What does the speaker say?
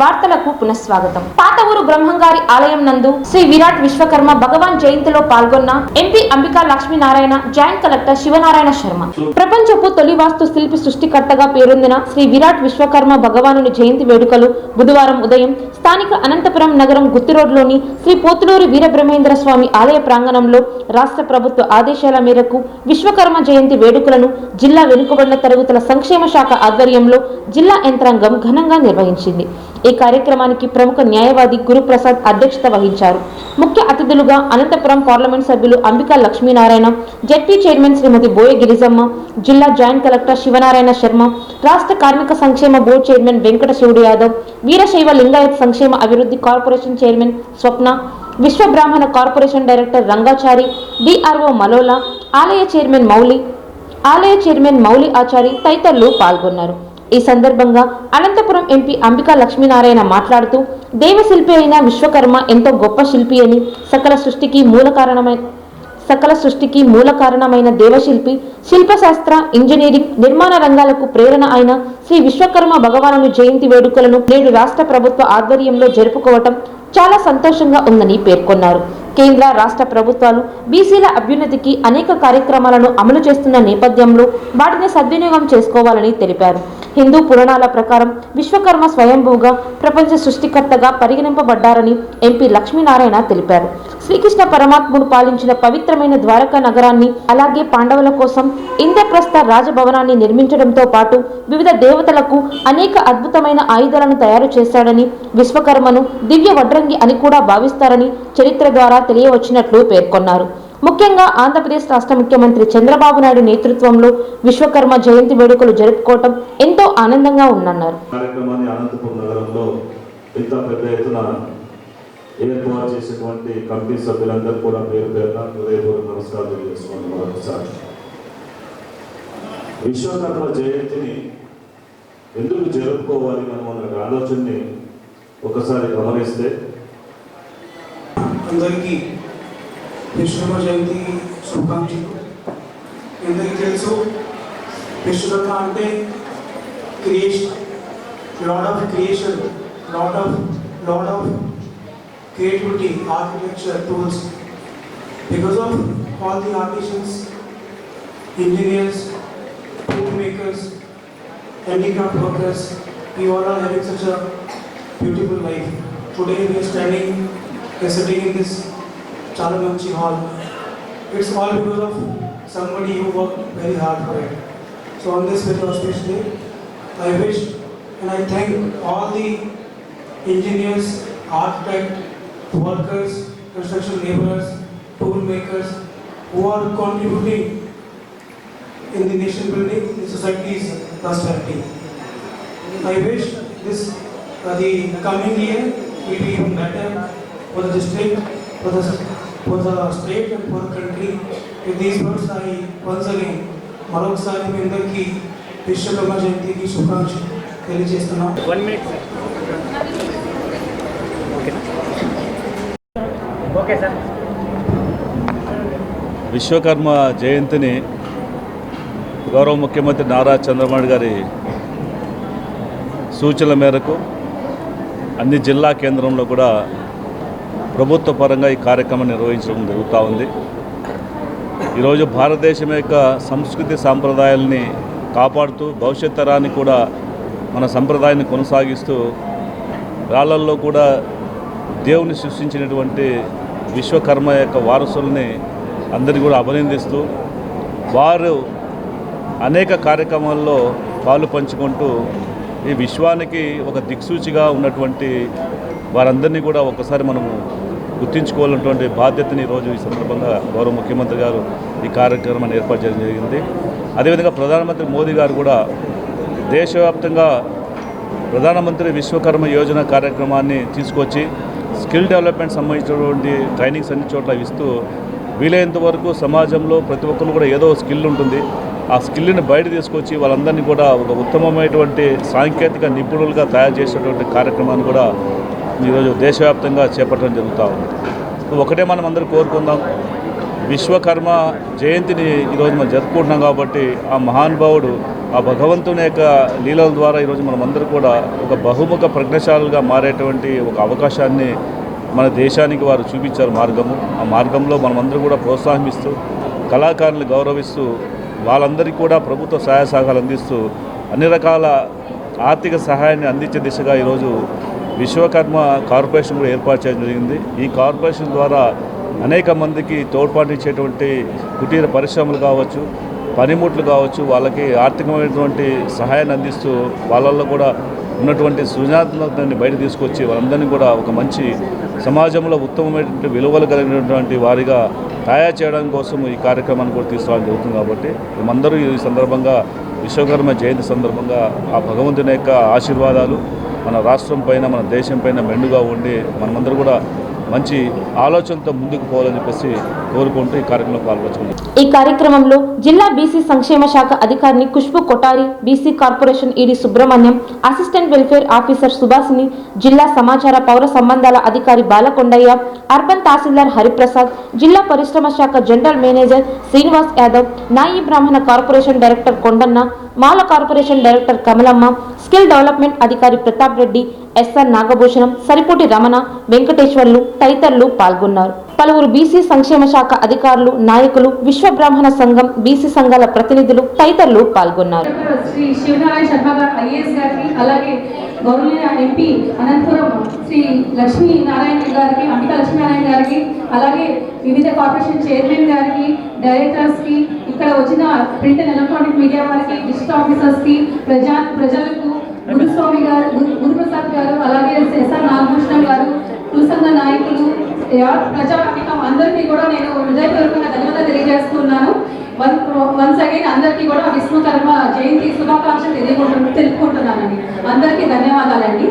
వార్తలకు పునఃస్వాగతం. పాత ఊరు బ్రహ్మంగారి ఆలయం నందు శ్రీ విరాట్ విశ్వకర్మ భగవాన్ జయంతిలో పాల్గొన్న MP Ambika Lakshminarayana joint collector Sivanarayana Sharma. ప్రపంచపు తొలి వాస్తు శిల్పి సృష్టికర్తగా పేరొందిన శ్రీ విరాట్ విశ్వకర్మ భగవానుని జయంతి వేడుకలు బుధవారం ఉదయం స్థానిక అనంతపురం నగరం గుత్తి రోడ్లోని శ్రీ పోతులూరి వీరబ్రహ్మేంద్ర స్వామి ఆలయ ప్రాంగణంలో రాష్ట్ర ప్రభుత్వ ఆదేశాల మేరకు విశ్వకర్మ జయంతి వేడుకలను జిల్లా వెనుకబడిన తరగతుల సంక్షేమ శాఖ ఆధ్వర్యంలో జిల్లా యంత్రాంగం ఘనంగా నిర్వహించింది. ఈ కార్యక్రమానికి ప్రముఖ న్యాయవాది గురుప్రసాద్ అధ్యక్షత వహించారు. ముఖ్య అతిథులుగా అనంతపురం పార్లమెంట్ సభ్యులు అంబికా లక్ష్మీనారాయణ జడ్పీ చైర్మన్ శ్రీమతి బోయ గిరిజమ్మ జిల్లా జాయింట్ కలెక్టర్ శివనారాయణ శర్మ రాష్ట్ర కార్మిక సంక్షేమ బోర్డు చైర్మన్ వెంకట శివుడు యాదవ్ వీరశైవ లింగాయత్ సంక్షేమ అభివృద్ధి corporation chairman Swapna Vishwa Brahmana corporation director Rangachari DRO Malola ఆలయ చైర్మన్ మౌలి ఆలయ చైర్మన్ మౌలి ఆచారి తదితరులు పాల్గొన్నారు. ఈ సందర్భంగా అనంతపురం ఎంపీ అంబికా లక్ష్మీనారాయణ మాట్లాడుతూ దేవశిల్పి అయిన విశ్వకర్మ ఎంతో గొప్ప శిల్పి అని సకల సృష్టికి మూల కారణమైన సకల సృష్టికి మూల కారణమైన దేవశిల్పి శిల్పశాస్త్ర ఇంజనీరింగ్ నిర్మాణ రంగాలకు ప్రేరణ అయిన శ్రీ విశ్వకర్మ భగవానుని జయంతి వేడుకలను నేడు రాష్ట్ర ప్రభుత్వ ఆధ్వర్యంలో జరుపుకోవటం చాలా సంతోషంగా ఉందని పేర్కొన్నారు. కేంద్ర రాష్ట్ర ప్రభుత్వాలు బీసీల అభ్యున్నతికి అనేక కార్యక్రమాలను అమలు చేస్తున్న నేపథ్యంలో వాటిని సద్వినియోగం చేసుకోవాలని తెలిపారు. హిందూ పురాణాల ప్రకారం విశ్వకర్మ స్వయంభూగా ప్రపంచ సృష్టికర్తగా పరిగణింపబడ్డారని ఎంపీ లక్ష్మీనారాయణ తెలిపారు. శ్రీకృష్ణ పరమాత్ముడు పాలించిన పవిత్రమైన ద్వారకా నగరాన్ని అలాగే పాండవుల కోసం ఇంద్రప్రస్థ రాజభవనాన్ని నిర్మించడంతో పాటు వివిధ దేవతలకు అనేక అద్భుతమైన ఆయుధాలను తయారు చేశాడని విశ్వకర్మను దివ్య వడ్రంగి అని కూడా భావిస్తారని చరిత్ర ద్వారా తెలియవచ్చినట్లు పేర్కొన్నారు. ముఖ్యంగా ఆంధ్రప్రదేశ్ రాష్ట్ర ముఖ్యమంత్రి చంద్రబాబు నాయుడు నేతృత్వంలో విశ్వకర్మ జయంతి వేడుకలు జరుపుకోవటం ఎంతో ఆనందంగా ఉందన్నారు. ఏర్పాటు చేసినటువంటి కమిటీ సభ్యులందరూ కూడా పేరు పేరున హృదయపూర్వక నమస్కారం తెలియజేసుకోండి మరొకసారి. విశ్వకర్మ జయంతిని ఎందుకు జరుపుకోవాలి మనం అన్న ఆలోచనని ఒకసారి గమనిస్తే అందరికీ విశ్వకర్మ జయంతి శుభాకాంక్షలు. అందరికీ తెలుసు? విశ్వకర్మ అంటే creation. Lord of creation. Lord of lord of creativity, architecture, tools. Because of all the artisans, engineers, tool makers, handicraft workers, we all are having such a beautiful life. Today we are standing, we are sitting in this Chalamamchi hall. It's all because of somebody who worked very hard for it. So on this very auspicious day, I wish and I thank all the engineers, architects, workers, construction laborers, tool makers who are contributing in the nation building, the society's prosperity. I wish this, uh, the coming year will be even better for the district, for the, for the state and for the country. With these words, I once again మరొకసారి మీ అందరికీ విశ్వకర్మ జయంతికి శుభాకాంక్షలు తెలియజేస్తున్నాం one minute Vishwakarma జయంతిని గౌరవ ముఖ్యమంత్రి నారా చంద్రబాబు గారి సూచనల మేరకు అన్ని జిల్లా కేంద్రంలో కూడా ప్రభుత్వ పరంగా ఈ కార్యక్రమం నిర్వహించడం జరుగుతూ ఉంది. ఈరోజు భారతదేశం యొక్క సంస్కృతి సాంప్రదాయాల్ని కాపాడుతూ భవిష్యత్ తరాన్ని కూడా మన సంప్రదాయాన్ని కొనసాగిస్తూ రాళ్ళల్లో కూడా దేవుని సృష్టించినటువంటి విశ్వకర్మ యొక్క వారసుల్ని అందరినీ కూడా అభినందిస్తూ వారు అనేక కార్యక్రమాల్లో పాలు పంచుకుంటూ ఈ విశ్వానికి ఒక దిక్సూచిగా ఉన్నటువంటి వారందరినీ కూడా ఒకసారి మనము గుర్తించుకోవాలన్నటువంటి బాధ్యతని ఈరోజు ఈ సందర్భంగా గౌరవ ముఖ్యమంత్రి గారు ఈ కార్యక్రమాన్ని ఏర్పాటు చేయడం జరిగింది. అదేవిధంగా ప్రధానమంత్రి మోదీ గారు కూడా దేశవ్యాప్తంగా ప్రధానమంత్రి విశ్వకర్మ యోజన కార్యక్రమాన్ని తీసుకొచ్చి స్కిల్ డెవలప్మెంట్ సంబంధించినటువంటి ట్రైనింగ్స్ అన్ని చోట్ల ఇస్తూ వీలైనంత వరకు సమాజంలో ప్రతి ఒక్కరు కూడా ఏదో స్కిల్ ఉంటుంది. ఆ స్కిల్ని బయట తీసుకొచ్చి వాళ్ళందరినీ కూడా ఒక ఉత్తమమైనటువంటి సాంకేతిక నిపుణులుగా తయారు చేసేటువంటి కార్యక్రమాన్ని కూడా ఈరోజు దేశవ్యాప్తంగా చేపట్టడం జరుగుతూ ఉంది. ఒకటే మనం అందరూ కోరుకుందాం. విశ్వకర్మ జయంతిని ఈరోజు మనం జరుపుకుంటున్నాం కాబట్టి ఆ మహానుభావుడు ఆ భగవంతుని యొక్క లీలల ద్వారా ఈరోజు మనమందరూ కూడా ఒక బహుముఖ ప్రజ్ఞశాలుగా మారేటువంటి ఒక అవకాశాన్ని మన దేశానికి వారు చూపించారు మార్గము. ఆ మార్గంలో మనమందరూ కూడా ప్రోత్సాహిస్తూ కళాకారులను గౌరవిస్తూ వాళ్ళందరికీ కూడా ప్రభుత్వ సహాయ సహకాలు అందిస్తూ అన్ని రకాల ఆర్థిక సహాయాన్ని అందించే దిశగా ఈరోజు విశ్వకర్మ కార్పొరేషన్ కూడా ఏర్పాటు చేయడం జరిగింది. ఈ కార్పొరేషన్ ద్వారా అనేక మందికి తోడ్పాటు ఇచ్చేటువంటి కుటీర పరిశ్రమలు కావచ్చు పనిముట్లు కావచ్చు వాళ్ళకి ఆర్థికమైనటువంటి సహాయాన్ని అందిస్తూ వాళ్ళల్లో కూడా ఉన్నటువంటి సృజనాత్మకతని బయట తీసుకొచ్చి వాళ్ళందరినీ కూడా ఒక మంచి సమాజంలో ఉత్తమమైనటువంటి విలువలు కలిగినటువంటి వారిగా తయారు చేయడం కోసం ఈ కార్యక్రమాన్ని కూడా తీసుకోవడం జరుగుతుంది కాబట్టి మేమందరూ ఈ సందర్భంగా విశ్వకర్మ జయంతి సందర్భంగా ఆ భగవంతుని యొక్క ఆశీర్వాదాలు మన రాష్ట్రం పైన మన దేశం పైన మెండుగా ఉండి మనమందరూ కూడా మంచి ఆలోచనతో ముందుకు పోవాలని చెప్పేసి కోరుకుంటూ ఈ కార్యక్రమంలో పాల్గొచ్చుకుంటాం ఈ కార్యక్రమంలో జిల్లా బీసీ సంక్షేమ శాఖ అధికారిని Khushbu Kotari BC corporation ED Subrahmanyam assistant welfare officer Subhashini జిల్లా సమాచార పౌర సంబంధాల అధికారి బాలకొండయ్య అర్బన్ తహసీల్దార్ హరిప్రసాద్ జిల్లా పరిశ్రమ శాఖ general manager Srinivas Yadav Nayi Brahmana corporation director Kondanna Mala corporation director Kamalamma skill development అధికారి ప్రతాప్ రెడ్డి ఎస్ఆర్ నాగభూషణం సరిపోటి రమణ వెంకటేశ్వర్లు తదితరులు పాల్గొన్నారు. పలువురు బీసీ సంక్షేమ శాఖ అధికారులు నాయకులు విశ్వ బ్రాహ్మణ సంఘం బీసీ సంఘాల ప్రతినిధులు తదితరులు పాల్గొన్నారు. శ్రీ శివనారాయణ శర్మ గారు ఐఏఎస్ గారికి అలాగే గౌరవనీయ ఎంపీ అనంతపురం శ్రీ లక్ష్మీ నారాయణ గారికి అంబికా లక్ష్మీనారాయణ గారికి అలాగే వివిధ కార్పొరేషన్ చైర్మన్ గారికి డైరెక్టర్స్కి ఇక్కడ వచ్చిన ప్రింట్ అండ్ ఎలక్ట్రానిక్ మీడియా వారికి డిస్ట్రిక్ట్ ఆఫీసర్స్కి ప్రజా ప్రజలకు గురుస్వామి గారు గురుప్రసాద్ గారు అలాగే ఎస్ఆర్ నాగభూషణం గారు కుసంగ నాయకులు యావత్ అందరికీ కూడా నేను హృదయపూర్వకంగా ధన్యవాదాలు తెలియజేస్తున్నాను. వన్ వన్స్ అగైన్ అందరికీ కూడా విష్ణుకర్మ జయంతి శుభాకాంక్షలు తెలియకుంటు తెలుపుకుంటున్నానండి. అందరికీ ధన్యవాదాలండి.